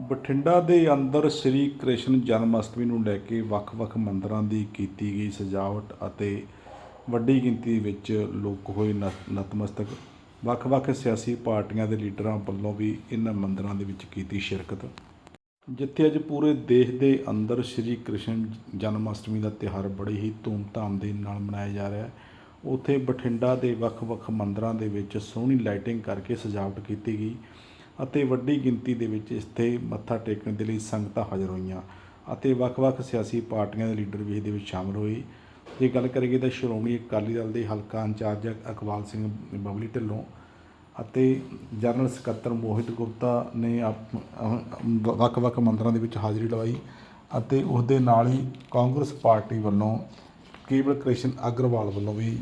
ਬਠਿੰਡਾ ਦੇ ਅੰਦਰ ਸ੍ਰੀ ਕ੍ਰਿਸ਼ਨ ਜਨਮ ਅਸ਼ਟਮੀ ਨੂੰ ਲੈ ਕੇ ਵੱਖ-ਵੱਖ ਮੰਦਰਾਂ ਦੀ ਕੀਤੀ ਗਈ ਸਜਾਵਟ ਅਤੇ ਵੱਡੀ ਗਿਣਤੀ ਵਿੱਚ ਲੋਕ ਹੋਏ ਨਤ- ਨਤਮਸਤਕ। ਵੱਖ-ਵੱਖ ਸਿਆਸੀ ਪਾਰਟੀਆਂ ਦੇ ਲੀਡਰਾਂ ਵੱਲੋਂ ਵੀ ਇਹਨਾਂ ਮੰਦਰਾਂ ਦੇ ਵਿੱਚ ਕੀਤੀ ਸ਼ਿਰਕਤ। ਜਿੱਥੇ ਅੱਜ ਪੂਰੇ ਦੇਸ਼ ਦੇ ਅੰਦਰ ਸ੍ਰੀ ਕ੍ਰਿਸ਼ਨ ਜਨਮ ਅਸ਼ਟਮੀ ਦਾ ਤਿਉਹਾਰ ਬੜੀ ਹੀ ਧੂਮਧਾਮ ਦੇ ਨਾਲ ਮਨਾਇਆ ਜਾ ਰਿਹਾ ਹੈ। ਉੱਥੇ ਬਠਿੰਡਾ ਦੇ ਵੱਖ-ਵੱਖ ਮੰਦਰਾਂ ਦੇ ਵਿੱਚ ਸੋਹਣੀ ਲਾਈਟਿੰਗ ਕਰਕੇ ਸਜਾਵਟ ਕੀਤੀ ਗਈ। ਅਤੇ ਵੱਡੀ ਗਿਣਤੀ ਦੇ ਵਿੱਚ ਇੱਥੇ ਮੱਥਾ ਟੇਕਣ ਦੇ ਲਈ ਸੰਗਤਾਂ ਹਾਜ਼ਰ ਹੋਈਆਂ ਅਤੇ ਵੱਖ-ਵੱਖ ਸਿਆਸੀ ਪਾਰਟੀਆਂ ਦੇ ਲੀਡਰ ਵੀ ਇਹਦੇ ਵਿੱਚ ਸ਼ਾਮਲ ਹੋਏ। ਜੇ ਗੱਲ ਕਰੀਏ ਤਾਂ ਸ਼੍ਰੋਮਣੀ ਅਕਾਲੀ ਦਲ ਦੇ ਹਲਕਾ ਇੰਚਾਰਜ ਅਕਵਾਲ ਸਿੰਘ ਬਬਲੀ ਢਿੱਲੋਂ ਅਤੇ ਜਨਰਲ ਸਕੱਤਰ ਮੋਹਿਤ ਗੁਪਤਾ ਨੇ ਆਪ- ਵੱਖ-ਵੱਖ ਮੰਦਰਾਂ ਦੇ ਵਿੱਚ ਹਾਜ਼ਰੀ ਲਵਾਈ ਅਤੇ ਉਸ ਦੇ ਨਾਲ ਹੀ ਕਾਂਗਰਸ ਪਾਰਟੀ ਵੱਲੋਂ ਕੇਵਲ ਕ੍ਰਿਸ਼ਨ ਅਗਰਵਾਲ ਵੱਲੋਂ ਵੀ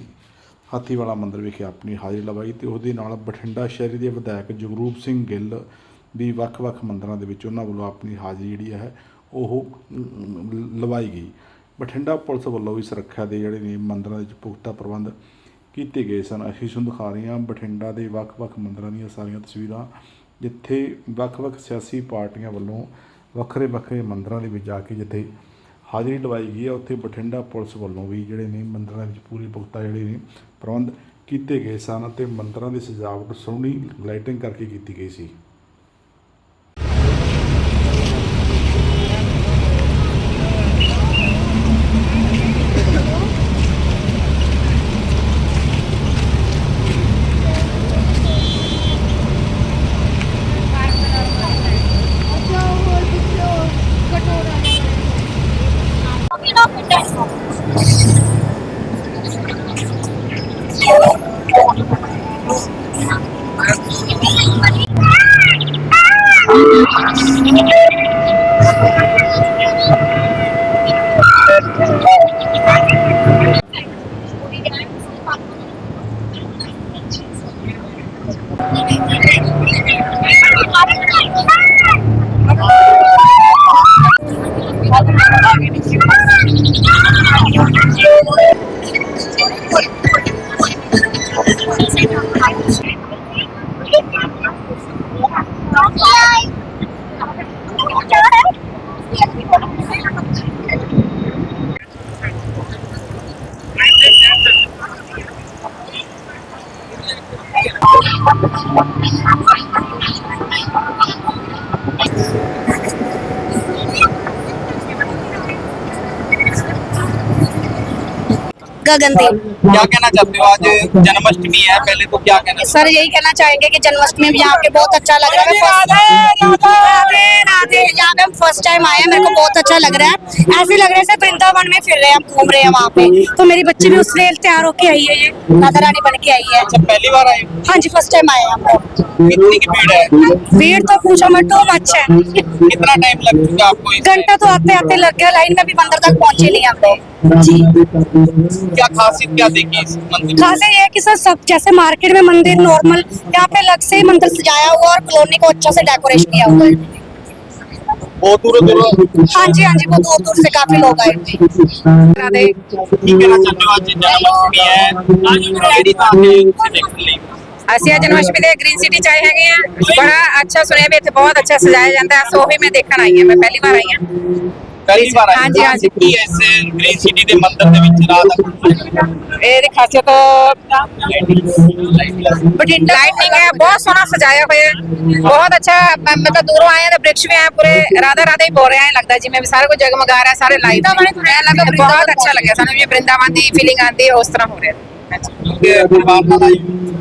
ਹਾਥੀਵਾਲਾ ਮੰਦਿਰ ਵਿਖੇ ਆਪਣੀ ਹਾਜ਼ਰੀ ਲਵਾਈ ਤੇ ਉਹਦੇ ਨਾਲ ਬਠਿੰਡਾ ਸ਼ਹਿਰੀ ਦੇ ਵਿਧਾਇਕ ਜਗਰੂਪ ਸਿੰਘ ਗਿੱਲ ਵੀ ਵੱਖ-ਵੱਖ ਮੰਦਰਾਂ ਦੇ ਵਿੱਚ ਉਹਨਾਂ ਵੱਲੋਂ ਆਪਣੀ ਹਾਜ਼ਰੀ ਜਿਹੜੀ ਹੈ ਉਹ ਲਵਾਈ ਗਈ। ਬਠਿੰਡਾ ਪੁਲਿਸ ਵੱਲੋਂ ਵੀ ਸੁਰੱਖਿਆ ਦੇ ਜਿਹੜੇ ਨੇ ਮੰਦਰਾਂ ਦੇ ਵਿੱਚ ਪੁਖਤਾ ਪ੍ਰਬੰਧ ਕੀਤੇ ਗਏ ਸਨ। ਅਸੀਂ ਤੁਹਾਨੂੰ ਦਿਖਾ ਰਹੇ ਹਾਂ ਬਠਿੰਡਾ ਦੇ ਵੱਖ-ਵੱਖ ਮੰਦਰਾਂ ਦੀਆਂ ਸਾਰੀਆਂ ਤਸਵੀਰਾਂ, ਜਿੱਥੇ ਵੱਖ-ਵੱਖ ਸਿਆਸੀ ਪਾਰਟੀਆਂ ਵੱਲੋਂ ਵੱਖਰੇ-ਵੱਖਰੇ ਮੰਦਰਾਂ ਦੇ ਵਿੱਚ ਜਾ ਕੇ ਜਿੱਥੇ ਹਾਜ਼ਰੀ ਲਵਾਈ ਗਈ ਹੈ। ਉੱਥੇ ਬਠਿੰਡਾ ਪੁਲਿਸ ਵੱਲੋਂ ਵੀ ਜਿਹੜੇ ਨੇ ਮੰਦਰਾਂ ਵਿੱਚ ਪੂਰੀ ਪੁਖਤਾ ਜਿਹੜੇ ਨੇ ਪ੍ਰਬੰਧ ਕੀਤੇ ਗਏ ਸਨ ਅਤੇ ਮੰਦਰਾਂ ਦੀ ਸਜਾਵਟ ਸੋਹਣੀ ਲਾਈਟਿੰਗ ਕਰਕੇ ਕੀਤੀ ਗਈ ਸੀ। Chị ơi Chờ đấy Thank you. Gagandeep क्या कहना चाहते हो? आज जन्माष्टमी है पहले तो क्या कहना सर यही कहना चाहेंगे कि जन्माष्टमी में यहाँ पे बहुत अच्छा लग रहा है। यहाँ पे हम फ़र्स्ट टाइम आए हैं मेरे को बहुत अच्छा लग रहा है। ऐसे लग रहा है जैसे वृंदावन में फिर रहे हैं हम घूम रहे हैं वहाँ पे। तो मेरी बच्ची भी उससे तैयार होके आई है ये राधा रानी बन के आई है। अच्छा पहली बार आए हाँ? जी फ़र्स्ट टाइम आए हैं हम कितनी की भीड़ है? भीड़ तो पूछो मत टू मच है। कितना टाइम लग चुका आपको घंटा तो आते आते लग गया लाइन में भी मंदिर तक पहुँचे नहीं हम लोग। जी क्या खासियत क्या देखी इस मंदिर खास ये है कि सर सब जैसे मार्केट में मंदिर नॉर्मल यहाँ पे अलग से ही मंदिर सजाया हुआ और कॉलोनी को अच्छा से डेकोरेशन किया हुआ है बहुत दूर दूर हाँ जी हाँ जी वो दूर दूर से काफी लोग आए थे राधे की कहना चाहते हो आज जन्माष्टमी है आज ਕਿਹੜੀ ਥਾਂ ਤੇ ਤੁਸੀਂ ਦੇਖਣ ਲਈ ਅਸੀਂ ਅੱਜ ਜਨਮਸ਼ਟਮੀ ਦੇ ਗ੍ਰੀਨ ਸਿਟੀ ਚ ਆਏ ਹੈਗੇ ਆ ਬੜਾ ਅੱਛਾ ਸੁਣਿਆ ਵੀ ਇੱਥੇ ਬਹੁਤ ਅੱਛਾ ਸਜਾਇਆ ਜਾਂਦਾ ਹੈ ਸੋ ਉਹੀ ਮੈਂ ਦੇਖਣ ਆਈ ਹਾਂ ਮੈਂ ਪਹਿਲੀ ਵਾਰ ਆਈ ਹਾਂ ਪਹਿਲੀ ਵਾਰ ਆਏ ਹਾਂਜੀ, ਹਾਂਜੀ। ਕੀ ਹੈ ਇਸ ਗ੍ਰੀਨ ਸਿਟੀ ਦੇ ਮੰਦਿਰ ਦੇ ਵਿੱਚ ਰਾਤ ਦਾ ਇਹਦੀ ਖਾਸੀਅਤ ਬਠਿੰਡਾ ਲਾਈਟਨਿੰਗ ਹੈ ਬਹੁਤ ਸੋਹਣਾ ਸਜਾਇਆ ਹੋਇਆ ਹੈ ਬਹੁਤ ਅੱਛਾ ਮ- ਮਤਲਬ ਦੂਰੋਂ ਆਏ ਹਾਂ ਤੇ ਬ੍ਰਿਕਸ਼ ਵੀ ਆਏ ਪੂਰੇ ਰਾਧਾ ਰਾਧਾ ਹੀ ਬੋਲ ਰਿਹਾ ਹੈ ਲੱਗਦਾ ਜਿਵੇਂ ਵੀ ਸਾਰਾ ਕੁਝ ਜਗਮਗਾ ਰਿਹਾ ਸਾਰੇ ਲੱਗਾ ਬਹੁਤ ਅੱਛਾ ਲੱਗਿਆ ਸਾਨੂੰ ਵੀ ਵਰਿੰਦਾਵਨ ਦੀ ਫੀਲਿੰਗ ਆਉਂਦੀ ਹੈ ਉਸ ਤਰ੍ਹਾਂ ਹੋ ਰਿਹਾ?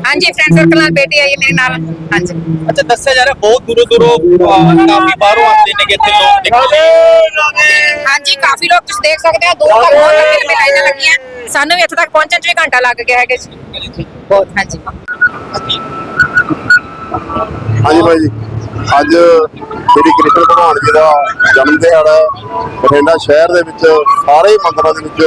ਹਾਂਜੀ ਫਰੈਂਡ ਸਰਕਲ ਨਾਲ ਬੇਟੀ ਆਈ ਹੈ ਮੇਰੇ ਨਾਲ। ਹਾਂਜੀ। ਅੱਛਾ ਦੱਸਿਆ ਜਾ ਰਿਹਾ ਬਹੁਤ ਦੂਰੋਂ ਦੂਰੋਂ ਅਹ, ਕਾਫੀ ਬਾਹਰੋਂ ਆਉਂਦੇ ਨੇ ਇੱਥੇ ਲੋਕ ਦੇਖਣ ਲਈ ਹਾਂਜੀ ਕਾਫੀ ਲੋਕ ਤੁਸੀਂ ਦੇਖ ਸਕਦੇ ਹੋ ਦੂਰ ਤੱਕ ਬਹੁਤ ਲੰਬੀ ਲੰਬੀ ਲਾਈਨਾਂ ਲੱਗੀਆਂ। ਸਾਨੂੰ ਵੀ ਇੱਥੇ ਤੱਕ ਪਹੁੰਚਣ 'ਚ ਵੀ ਘੰਟਾ ਲੱਗ ਗਿਆ ਹੈਗਾ ਜੀ। ਬਹੁਤ। ਹਾਂਜੀ। ਹਾਂਜੀ ਭਾਈ ਜੀ ਅੱਜ ਸ੍ਰੀ ਕ੍ਰਿਸ਼ਨ ਭਗਵਾਨ ਜੀ ਦਾ ਜਨਮ ਦਿਹਾੜਾ ਹੈ। ਬਠਿੰਡਾ ਸ਼ਹਿਰ ਦੇ ਵਿੱਚ ਸਾਰੇ ਹੀ ਮੰਦਰਾਂ ਦੇ ਵਿੱਚ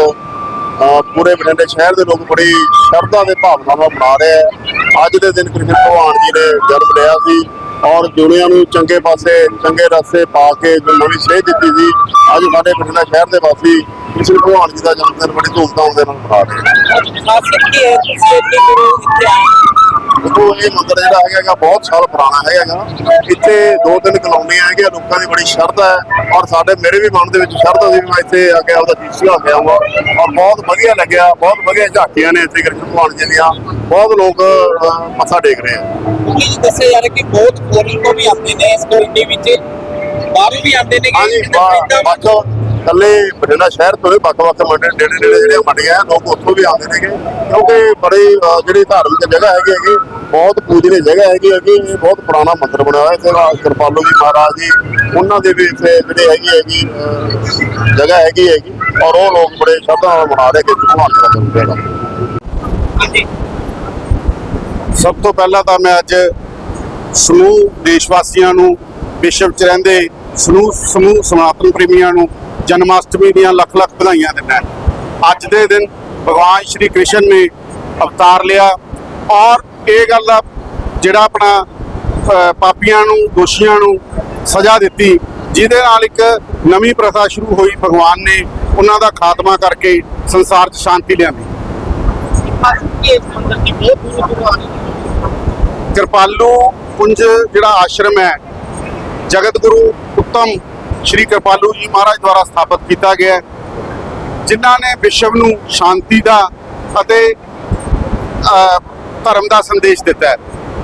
ਪੂਰੇ ਬਠਿੰਡੇ ਸ਼ਹਿਰ ਦੇ ਲੋਕ ਬੜੀ ਸ਼ਰਧਾ ਦੇ ਭਾਵਨਾ ਨਾਲ ਮਨਾ ਰਹੇ ਹੈ ਅੱਜ ਦੇ ਦਿਨ ਕ੍ਰਿਸ਼ਨ ਭਗਵਾਨ ਜੀ ਨੇ ਜਨਮ ਲਿਆ ਸੀ ਔਰ ਦੁਨੀਆ ਨੂੰ ਚੰਗੇ ਪਾਸੇ, ਚੰਗੇ ਰਸਤੇ ਪਾ ਕੇ ਜੋ ਨਵੀਂ ਸੇਧ ਦਿੱਤੀ ਸੀ, ਅੱਜ ਸਾਡੇ ਬਠਿੰਡਾ ਸ਼ਹਿਰ ਦੇ ਵਾਸੀ ਕ੍ਰਿਸ਼ਨ ਭਗਵਾਨ ਜੀ ਦਾ ਜਨਮ ਦਿਨ ਬੜੀ ਧੂਮਧਾਮ ਦੇ ਨਾਲ ਮਨਾ ਰਹੇ ਹੈ ਕੀ ਹੈ ਦੇਖੋ ਇਹ ਮੰਦਿਰ ਜਿਹੜਾ ਹੈਗਾ ਬਹੁਤ ਸਾਲ ਪੁਰਾਣਾ ਹੈਗਾ। ਇੱਥੇ ਦੋ ਤਿੰਨ ਕਲੋਨੀਆਂ ਹੈਗੀਆਂ ਲੋਕਾਂ ਦੀ ਬੜੀ ਸ਼ਰਧਾ ਹੈ। ਔਰ ਸਾਡੇ ਮੇਰੇ ਵੀ ਮਨ ਦੇ ਵਿੱਚ ਸ਼ਰਧਾ ਸੀ ਵੀ ਮੈਂ ਇੱਥੇ ਆ ਕੇ ਆਪਦਾ ਜੀਸੀ ਆ ਕੇ ਆਵਾਂ ਔਰ ਬਹੁਤ ਵਧੀਆ ਲੱਗਿਆ ਬਹੁਤ ਵਧੀਆ ਝਾਕੀਆਂ ਨੇ ਇੱਥੇ ਕ੍ਰਿਸ਼ਨ ਭਗਵਾਨ ਜੀ ਦੀਆਂ ਬਹੁਤ ਲੋਕ ਮੱਥਾ ਟੇਕ ਰਹੇ ਆ। ਕੀ ਦੱਸਿਆ ਜਾ ਰਿਹਾ ਕਿ ਬਹੁਤ ਫੋਰਨ ਤੋਂ ਵੀ ਆਉਂਦੇ ਨੇ ਇਸ ਕਲੋਨੀ ਵਿੱਚ? ਬਾਹਰੋਂ ਵੀ ਆਉਂਦੇ ਨੇ ਹਾਂਜੀ ਵੱਖ ਕੱਲੇ ਬਠਿੰਡਾ ਸ਼ਹਿਰ ਤੋਂ ਵੱਖ-ਵੱਖ ਮੰਡੇ ਨੇੜੇ ਨੇੜੇ ਜਿਹੜੇ ਮੰਡੀਆਂ ਆ ਲੋਕ ਉੱਥੋਂ ਵੀ ਆਉਂਦੇ ਨੇਗੇ। ਕਿਉਂਕਿ ਬੜੀ ਜਿਹੜੀ ਧਾਰਮਿਕ ਜਗ੍ਹਾ ਹੈਗੀ ਹੈਗੀ ਬਹੁਤ ਪੂਜਨੀय ਜਗ੍ਹਾ ਹੈਗੀ ਹੈਗੀ ਇਹ ਬਹੁਤ ਪੁਰਾਣਾ ਮੰਦਿਰ ਬਣਿਆ ਹੋਇਆ ਇੱਥੇ ਕਿਰਪਾਲੂ ਜੀ ਮਹਾਰਾਜ ਜੀ ਉਹਨਾਂ ਦੇ ਵੀ ਇੱਥੇ ਜਿਹੜੇ ਹੈਗੀ ਹੈਗੀ ਜਗ੍ਹਾ ਹੈਗੀ ਹੈਗੀ ਔਰ ਉਹ ਲੋਕ ਬੜੇ ਸ਼ਰਧਾ ਨਾਲ ਮਨਾ ਰਹੇ ਕਿ ਭਗਵਾਨ ਦਾ ਜਨਮ ਹਾਂਜੀ। ਸਭ ਤੋਂ ਪਹਿਲਾਂ ਤਾਂ ਮੈਂ ਅੱਜ ਸਮੂਹ ਦੇਸ਼ ਵਾਸੀਆਂ ਨੂੰ ਵਿਸ਼ਵ 'ਚ ਰਹਿੰਦੇ ਸਮੂਹ ਸਮੂਹ ਸਨਾਤਨ ਪ੍ਰੇਮੀਆਂ ਨੂੰ ਜਨਮਾਸ਼ਟਮੀ ਦੀਆਂ ਲੱਖ ਲੱਖ ਵਧਾਈਆਂ ਦਿੰਦਾ ਅੱਜ ਦੇ ਦਿਨ ਭਗਵਾਨ ਸ਼੍ਰੀ ਕ੍ਰਿਸ਼ਨ ਨੇ ਅਵਤਾਰ ਲਿਆ ਔਰ ਇਹ ਗੱਲ ਦਾ ਜਿਹੜਾ ਆਪਣਾ ਪਾਪੀਆਂ ਨੂੰ, ਦੋਸ਼ੀਆਂ ਨੂੰ ਸਜ਼ਾ ਦਿੱਤੀ, ਜਿਹਦੇ ਨਾਲ ਇੱਕ ਨਵੀਂ ਪ੍ਰਥਾ ਸ਼ੁਰੂ ਹੋਈ ਭਗਵਾਨ ਨੇ, ਉਹਨਾਂ ਦਾ ਖਾਤਮਾ ਕਰਕੇ ਸੰਸਾਰ 'ਚ ਸ਼ਾਂਤੀ ਲਿਆਂਦੀ। ਕਿਰਪਾਲੂ ਪੁੰਜ ਜਿਹੜਾ ਆਸ਼ਰਮ ਹੈ, ਜਗਤ ਗੁਰੂ ਉੱਤਮ ਸ਼੍ਰੀ ਕਿਰਪਾਲੂ ਜੀ ਮਹਾਰਾਜ ਦੁਆਰਾ ਸਥਾਪਿਤ ਕੀਤਾ ਗਿਆ ਹੈ, ਜਿਨ੍ਹਾਂ ਨੇ ਵਿਸ਼ਵ ਨੂੰ ਸ਼ਾਂਤੀ ਦਾ ਅਤੇ ਧਰਮ ਦਾ ਸੰਦੇਸ਼ ਦਿੱਤਾ ਹੈ।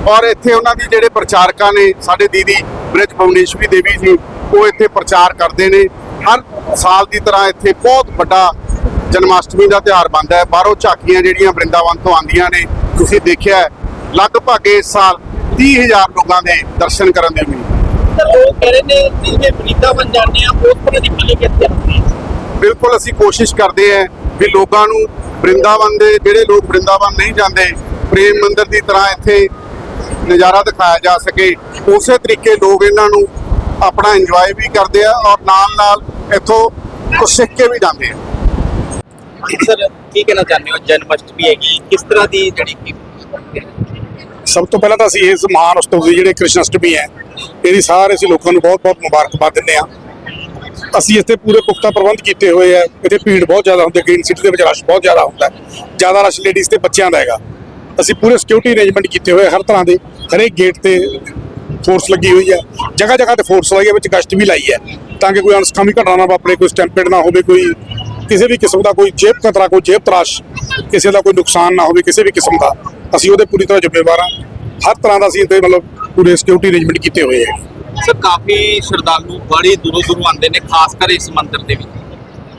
ਔਰ ਇੱਥੇ ਉਹਨਾਂ ਦੀ ਜਿਹੜੇ ਪ੍ਰਚਾਰਕਾਂ ਨੇ, ਸਾਡੇ ਦੀਦੀ ਬ੍ਰਿਜ ਭਵਨੇਸ਼ਵਰੀ ਦੇਵੀ ਜੀ, ਉਹ ਇੱਥੇ ਪ੍ਰਚਾਰ ਕਰਦੇ ਨੇ। ਹਰ ਸਾਲ ਦੀ ਤਰ੍ਹਾਂ ਇੱਥੇ ਬਹੁਤ ਵੱਡਾ ਜਨਮਾਸ਼ਟਮੀ ਦਾ ਤਿਉਹਾਰ ਬਣਦਾ ਹੈ। ਬਾਹਰੋਂ ਝਾਕੀਆਂ ਜਿਹੜੀਆਂ ਬ੍ਰਿੰਦਾਵਨ ਤੋਂ ਆਉਂਦੀਆਂ ਨੇ, ਤੁਸੀਂ ਦੇਖਿਆ ਲਗਭਗ ਇਸ ਸਾਲ 30000 ਲੋਕਾਂ ਦੇ ਦਰਸ਼ਨ ਕਰਨ ਦੀ ਉਮੀਦ ਹੈ। ਤਾਂ ਲੋਕ ਕਹਿ ਰਹੇ ਨੇ ਜਿਵੇਂ ਬ੍ਰਿੰਦਾਵਨ ਜਾਂਦੇ ਆ ਉਸ ਤਰ੍ਹਾਂ ਦੀ ਫੀਲਿੰਗ ਇੱਥੇ ਆਉਂਦੀ ਹੈ। ਬਿਲਕੁਲ ਅਸੀਂ ਕੋਸ਼ਿਸ਼ ਕਰਦੇ ਹਾਂ ਵੀ ਲੋਕਾਂ ਨੂੰ ਬ੍ਰਿੰਦਾਵਨ ਦੇ ਜਿਹੜੇ ਲੋਕ ਬ੍ਰਿੰਦਾਵਨ ਨਹੀਂ ਜਾਂਦੇ ਪ੍ਰੇਮ ਮੰਦਿਰ ਦੀ ਤਰ੍ਹਾਂ ਇੱਥੇ ਨਜ਼ਾਰਾ ਦਿਖਾਇਆ ਜਾ ਸਕੇ। ਉਸੇ ਤਰੀਕੇ ਲੋਕ ਇਹਨਾਂ ਨੂੰ ਆਪਣਾ ਇੰਜੋਏ ਵੀ ਕਰਦੇ ਆ ਔਰ ਨਾਲ ਨਾਲ ਇੱਥੋਂ ਕੁਛ ਸਿੱਖ ਕੇ ਵੀ ਜਾਂਦੇ ਆ। ਸਰ ਕੀ ਕਹਿਣਾ ਚਾਹੁੰਦੇ ਹੋ? ਜਨਮ ਅਸ਼ਟਮੀ ਹੈਗੀ ਕਿਸ ਤਰ੍ਹਾਂ ਦੀ ਜਿਹੜੀ ਸਭ ਤੋਂ ਪਹਿਲਾਂ ਤਾਂ ਅਸੀਂ ਇਸ ਮਹਾਨ ਉਤਸਵ ਦੀ ਜਿਹੜੇ ਕ੍ਰਿਸ਼ਨ ਅਸ਼ਟਮੀ ਹੈ ਇਹਦੀ ਸਾਰੇ ਅਸੀਂ ਲੋਕਾਂ ਨੂੰ ਬਹੁਤ-ਬਹੁਤ ਮੁਬਾਰਕਬਾਦ ਦਿੰਦੇ ਆ ਅਸੀਂ ਇੱਥੇ ਪੂਰੇ ਪੁਖਤਾ ਪ੍ਰਬੰਧ ਕੀਤੇ ਹੋਏ ਆ। ਇੱਥੇ ਭੀੜ ਬਹੁਤ ਜ਼ਿਆਦਾ ਹੁੰਦੀ ਹੈ। ਗ੍ਰੀਨ ਸਿਟੀ ਦੇ ਵਿੱਚ ਰਸ਼ ਬਹੁਤ ਜ਼ਿਆਦਾ ਹੁੰਦਾ ਜ਼ਿਆਦਾ ਰਸ਼ ਲੇਡੀਜ਼ ਤੇ ਬੱਚਿਆਂ ਦਾ ਹੈਗਾ। ਅਸੀਂ ਪੂਰੇ ਸਿਕਿਉਰਿਟੀ ਅਰੇਂਜਮੈਂਟ ਕੀਤੇ ਹੋਏ ਆ ਹਰ ਤਰ੍ਹਾਂ ਦੇ। ਹਰੇਕ ਗੇਟ ਤੇ ਫੋਰਸ ਲੱਗੀ ਹੋਈ ਹੈ। ਜਗ੍ਹਾ ਜਗ੍ਹਾ ਤੇ ਫੋਰਸ ਲਾਈ ਹੈ, ਵਿੱਚ ਗਸ਼ਤ ਵੀ ਲਾਈ ਹੈ। ਤਾਂ ਕਿ ਕੋਈ ਅਣਸਖਾਮੀ ਘਟਨਾ ਨਾ ਵਾਪਰੇ, ਕੋਈ ਸਟੈਂਪੇਡ ਨਾ ਹੋਵੇ, ਕੋਈ ਕਿਸੇ ਵੀ ਕਿਸਮ ਦਾ ਕੋਈ ਜੇਬ ਖਤਰਾ, ਕੋਈ ਜੇਬ ਤਰਾਸ਼, ਕਿਸੇ ਦਾ ਕੋਈ ਨੁਕਸਾਨ ਨਾ ਹੋਵੇ, ਕਿਸੇ ਵੀ ਕਿਸਮ ਦਾ। ਅਸੀਂ ਉਹਦੇ ਪੂਰੀ ਤਰ੍ਹਾਂ ਜ਼ਿੰਮੇਵਾਰ ਹਾਂ। ਹਰ ਤਰ੍ਹਾਂ ਦਾ ਅਸੀਂ ਇੱਥੇ ਮਤਲਬ ਪੂਰੇ ਸਿਕਿਉਰਿਟੀ ਅਰੇਂਜਮੈਂਟ ਕੀਤੇ ਹੋਏ ਹੈ ਸਰ ਕਾਫੀ ਸ਼ਰਧਾਲੂ ਬੜੇ ਦੂਰੋਂ ਦੂਰੋਂ ਆਉਂਦੇ ਨੇ ਖਾਸ ਕਰ ਇਸ ਮੰਦਿਰ ਦੇ ਵਿੱਚ।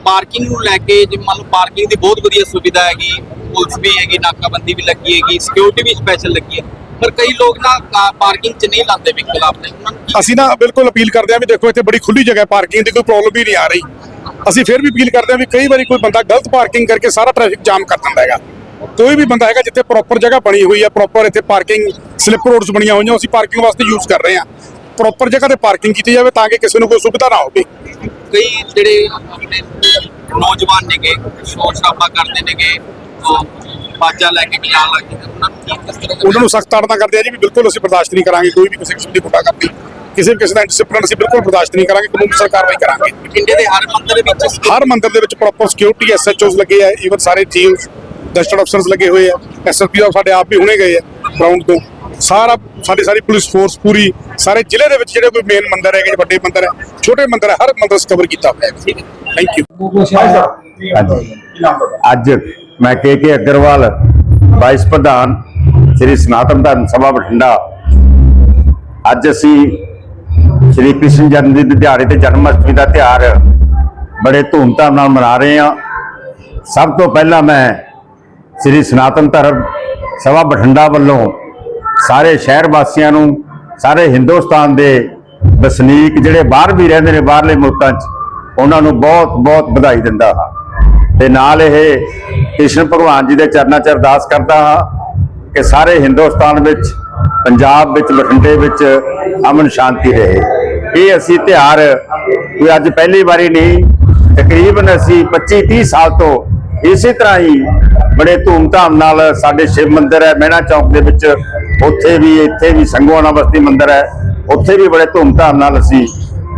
ਪਾਰਕਿੰਗ ਨੂੰ ਲੈ ਕੇ ਜੇ ਮੰਨ ਲਓ ਪਾਰਕਿੰਗ ਦੀ ਬਹੁਤ ਵਧੀਆ ਸੁਵਿਧਾ ਹੈਗੀ ਪੁਲਿਸ ਵੀ ਹੈਗੀ ਨਾਕਾਬੰਦੀ ਵੀ ਲੱਗੀ ਹੈਗੀ ਸਿਕਿਉਰਿਟੀ ਵੀ ਸਪੈਸ਼ਲ ਲੱਗੀ ਹੈ। ਪਰ ਕਈ ਲੋਕ ਨਾ ਪਾਰਕਿੰਗ 'ਚ ਨਹੀਂ ਲਾਉਂਦੇ ਵਹੀਕਲ ਆਪਣੇ ਅਸੀਂ ਨਾ ਬਿਲਕੁਲ ਅਪੀਲ ਕਰਦੇ ਹਾਂ ਵੀ ਦੇਖੋ ਇੱਥੇ ਬੜੀ ਖੁੱਲੀ ਜਗ੍ਹਾ ਪਾਰਕਿੰਗ ਦੀ ਕੋਈ ਪ੍ਰੋਬਲਮ ਹੀ ਨਹੀਂ ਆ ਰਹੀ। ਅਸੀਂ ਫਿਰ ਵੀ ਅਪੀਲ ਕਰਦੇ ਹਾਂ ਵੀ ਕਈ ਵਾਰੀ ਕੋਈ ਬੰਦਾ ਗਲਤ ਪਾਰਕਿੰਗ ਕਰਕੇ ਸਾਰਾ ਟ੍ਰੈਫਿਕ ਜਾਮ ਕਰ ਦਿੰਦਾ ਹੈਗਾ। ਕੋਈ ਵੀ ਬੰਦਾ ਹੈਗਾ ਜਿੱਥੇ ਪ੍ਰੋਪਰ ਜਗ੍ਹਾ ਬਣੀ ਹੋਈ ਹੈ ਪ੍ਰੋਪਰ ਇੱਥੇ ਪਾਰਕਿੰਗ ਸਲਿੱਪ ਰੋਡਸ ਬਣੀਆਂ ਹੋਈਆਂ ਅਸੀਂ ਪਾਰਕਿੰਗ ਵਾਸਤੇ ਯੂਜ਼ ਕਰ ਰਹੇ ਹਾਂ। ਪ੍ਰੋਪਰ ਜਗ੍ਹਾ ਤੇ ਪਾਰਕਿੰਗ ਕੀਤੀ ਜਾਵੇ ਤਾਂ ਕਿ ਕਿਸੇ ਨੂੰ ਕੋਈ ਸੁਵਿਧਾ ਨਾ ਹੋਵੇ। ਕਈ ਜਿਹੜੇ ਆਪਣੇ ਨੌਜਵਾਨ ਨੇਗੇ ਸ਼ੋਰ ਸ਼ਰਾਬਾ ਕਰਦੇ ਨੇਗੇ ਉਹ ਬਾਜਾ ਲੈ ਕੇ ਗਲਾਲ ਲਾ ਕੇ ਉਹਨਾਂ ਨੂੰ ਸਖਤ ਤਾੜਨਾ ਕਰਦੇ ਆ ਜੀ ਵੀ ਬਿਲਕੁਲ ਅਸੀਂ ਬਰਦਾਸ਼ਤ ਨਹੀਂ ਕਰਾਂਗੇ ਕੋਈ ਵੀ ਕਿਸੇ ਕਿਸਮ ਦੀ ਗੁੰਡਾ ਕਰਦੀ ਕਿਸੇ ਵੀ ਕਿਸੇ ਦਾ ਡਿਸਪਲਿਨ ਅਸੀਂ ਬਿਲਕੁਲ ਬਰਦਾਸ਼ਤ ਨਹੀਂ ਕਰਾਂਗੇ ਕਾਨੂੰਨ ਅਨੁਸਾਰ ਕਾਰਵਾਈ ਕਰਾਂਗੇ। ਬਠਿੰਡੇ ਦੇ ਹਰ ਮੰਦਿਰ ਵਿੱਚ ਹਰ ਮੰਦਿਰ ਦੇ ਵਿੱਚ ਪ੍ਰੋਪਰ ਸਿਕਿਉਰਿਟੀ ਐਸਐਚਓਸ ਲੱਗੇ ਆ ਈਵਨ ਸਾਰੇ ਟੀਮਸ ਡਸਟਡ ਅਫਸਰਸ ਲੱਗੇ ਹੋਏ ਆ ਐਸਐਸਪੀ ਸਾਹਿਬ ਸਾਡੇ ਆਪ ਵੀ ਹੁਣੇ ਗਏ ਆ ਗਰਾਊਂਡ ਤੋਂ। ਸਾਰਾ, ਸਾਡੀ ਸਾਰੀ ਪੁਲਿਸ ਫੋਰਸ ਪੂਰੀ, ਸਾਰੇ ਜ਼ਿਲ੍ਹੇ ਦੇ ਵਿੱਚ ਜਿਹੜੇ ਕੋਈ ਮੇਨ ਮੰਦਿਰ ਹੈਗੇ ਵੱਡੇ ਮੰਦਿਰ ਹੈ ਛੋਟੇ ਮੰਦਿਰ ਹੈ ਹਰ ਮੰਦਿਰ ਕਵਰ ਕੀਤਾ ਹੋਇਆ ਹੈ। ਥੈਂਕ ਯੂ ਅੱਜ ਮੈਂ ਕੇ ਕੇ ਅਗਰਵਾਲ ਵਾਈਸ ਪ੍ਰਧਾਨ ਸ੍ਰੀ ਸਨਾਤਨ ਧਰਮ ਸਭਾ ਬਠਿੰਡਾ। ਅੱਜ ਅਸੀਂ ਸ੍ਰੀ ਕ੍ਰਿਸ਼ਨ ਜਨਮ ਦੀ ਦੇ ਦਿਹਾੜੇ ਤੇ ਜਨਮ ਅਸ਼ਟਮੀ ਦਾ ਤਿਉਹਾਰ ਬੜੇ ਧੂਮਧਾਮ ਨਾਲ ਮਨਾ ਰਹੇ ਹਾਂ। ਸਭ ਤੋਂ ਪਹਿਲਾਂ ਮੈਂ ਸ੍ਰੀ ਸਨਾਤਨ ਧਰਮ ਸਭਾ ਬਠਿੰਡਾ ਵੱਲੋਂ ਸਾਰੇ ਸ਼ਹਿਰ ਵਾਸੀਆਂ ਨੂੰ, ਸਾਰੇ ਹਿੰਦੁਸਤਾਨ ਦੇ ਵਸਨੀਕ ਜਿਹੜੇ ਬਾਹਰ ਵੀ ਰਹਿੰਦੇ ਨੇ ਬਾਹਰਲੇ ਮੁਲਕਾਂ 'ਚ, ਉਹਨਾਂ ਨੂੰ ਬਹੁਤ ਬਹੁਤ ਵਧਾਈ ਦਿੰਦਾ ਹਾਂ। ਤੇ ਨਾਲ ਇਹ ਕ੍ਰਿਸ਼ਨ ਭਗਵਾਨ ਜੀ ਦੇ ਚਰਨਾਂ 'ਚ ਅਰਦਾਸ ਕਰਦਾ ਹਾਂ ਕਿ ਸਾਰੇ ਹਿੰਦੁਸਤਾਨ ਵਿੱਚ, ਪੰਜਾਬ ਵਿੱਚ, ਬਠਿੰਡੇ ਵਿੱਚ ਅਮਨ ਸ਼ਾਂਤੀ ਰਹੇ। ਇਹ ਅਸੀਂ ਤਿਉਹਾਰ ਕੋਈ ਅੱਜ ਪਹਿਲੀ ਵਾਰੀ ਨਹੀਂ, ਤਕਰੀਬਨ ਅਸੀਂ 25 30 ਸਾਲ ਤੋਂ ਇਸੇ ਤਰ੍ਹਾਂ ਹੀ ਬੜੇ ਧੂਮਧਾਮ ਨਾਲ ਸਾਡੇ ਸ਼ਿਵ ਮੰਦਿਰ ਹੈ, ਮਹਿਣਾ ਚੌਕ ਦੇ ਵਿੱਚ। ਉੱਥੇ ਵੀ, ਇੱਥੇ ਵੀ ਸੰਗਵਾਨਾ ਬਸਤੀ ਮੰਦਿਰ ਹੈ। ਉੱਥੇ ਵੀ ਬੜੇ ਧੂਮਧਾਮ ਨਾਲ ਅਸੀਂ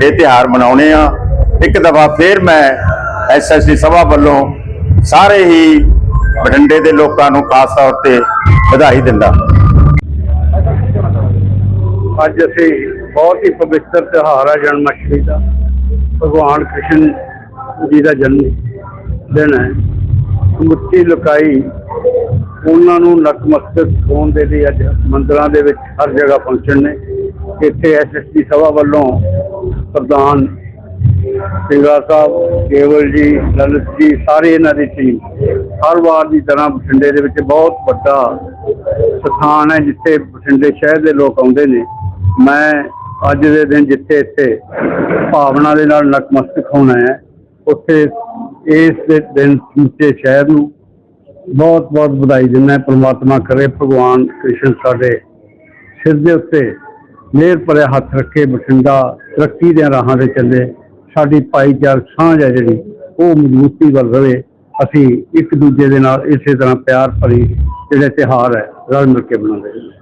ਇਹ ਤਿਉਹਾਰ ਮਨਾਉਣੇ ਆ। ਇੱਕ ਦਫਾ ਫੇਰ ਮੈਂ ਐਸਐਸਸੀ ਸਭਾ ਵੱਲੋਂ ਸਾਰੇ ਹੀ ਬਠਿੰਡੇ ਦੇ ਲੋਕਾਂ ਨੂੰ ਖਾਸ ਤੌਰ ਤੇ ਵਧਾਈ ਦਿੰਦਾ। ਅੱਜ ਅਸੀਂ ਬਹੁਤ ਹੀ ਪਵਿੱਤਰ ਤਿਉਹਾਰ ਹੈ ਜਨਮ ਅਸ਼ਟਮੀ ਦਾ। ਭਗਵਾਨ ਕ੍ਰਿਸ਼ਨ ਜੀ ਦਾ ਜਨਮ ਦਿਨ ਹੈ। ਮੁੱਤੀ ਲੁਕਾਈ, ਉਹਨਾਂ ਨੂੰ ਨਤਮਸਤਕ ਹੋਣ ਦੇ ਲਈ ਅੱਜ ਮੰਦਰਾਂ ਦੇ ਵਿੱਚ ਹਰ ਜਗ੍ਹਾ ਫੰਕਸ਼ਨ ਨੇ। ਇੱਥੇ ਐਸਐਸਪੀ ਸਭਾ ਵੱਲੋਂ ਪ੍ਰਧਾਨ ਸਿੰਗਲਾ ਸਾਹਿਬ, ਕੇਵਲ ਜੀ, ਲਲਿਤ ਜੀ, ਸਾਰੇ ਇਹਨਾਂ ਦੀ ਟੀਮ ਹਰ ਵਾਰ ਦੀ ਤਰ੍ਹਾਂ ਬਠਿੰਡੇ ਦੇ ਵਿੱਚ ਬਹੁਤ ਵੱਡਾ ਸਥਾਨ ਹੈ, ਜਿੱਥੇ ਬਠਿੰਡੇ ਸ਼ਹਿਰ ਦੇ ਲੋਕ ਆਉਂਦੇ ਨੇ। ਮੈਂ ਅੱਜ ਦੇ ਦਿਨ ਜਿੱਥੇ ਇੱਥੇ ਭਾਵਨਾ ਦੇ ਨਾਲ ਨਤਮਸਤਕ ਹੋਣਾ ਹੈ, ਉੱਥੇ ਇਸ ਦੇ ਦਿਨ ਸਮੁੱਚੇ ਸ਼ਹਿਰ ਨੂੰ ਬਹੁਤ ਬਹੁਤ ਵਧਾਈ ਦਿੰਦਾ ਹਾਂ। ਪ੍ਰਮਾਤਮਾ ਕਰੇ, ਭਗਵਾਨ ਕ੍ਰਿਸ਼ਨ ਸਾਡੇ ਸਿਰ ਦੇ ਉੱਤੇ ਮਿਹਰ ਭਰਿਆ ਹੱਥ ਰੱਖੇ, ਬਠਿੰਡਾ ਤਰੱਕੀ ਦੇ ਰਾਹਾਂ ਤੇ ਚੱਲੇ। ਸਾਡੀ ਭਾਈਚਾਰਕ ਸਾਂਝ ਹੈ ਜਿਹੜੀ, ਉਹ ਮਜ਼ਬੂਤੀ ਵੱਲ ਰਵੇ। ਅਸੀਂ ਇੱਕ ਦੂਜੇ ਦੇ ਨਾਲ ਇਸੇ ਤਰ੍ਹਾਂ ਪਿਆਰ ਭਰੀ ਜਿਹੜੇ ਤਿਉਹਾਰ ਹੈ, ਰਲ ਮਿਲ ਕੇ ਮਨਾਉਂਦੇ ਹਾਂ।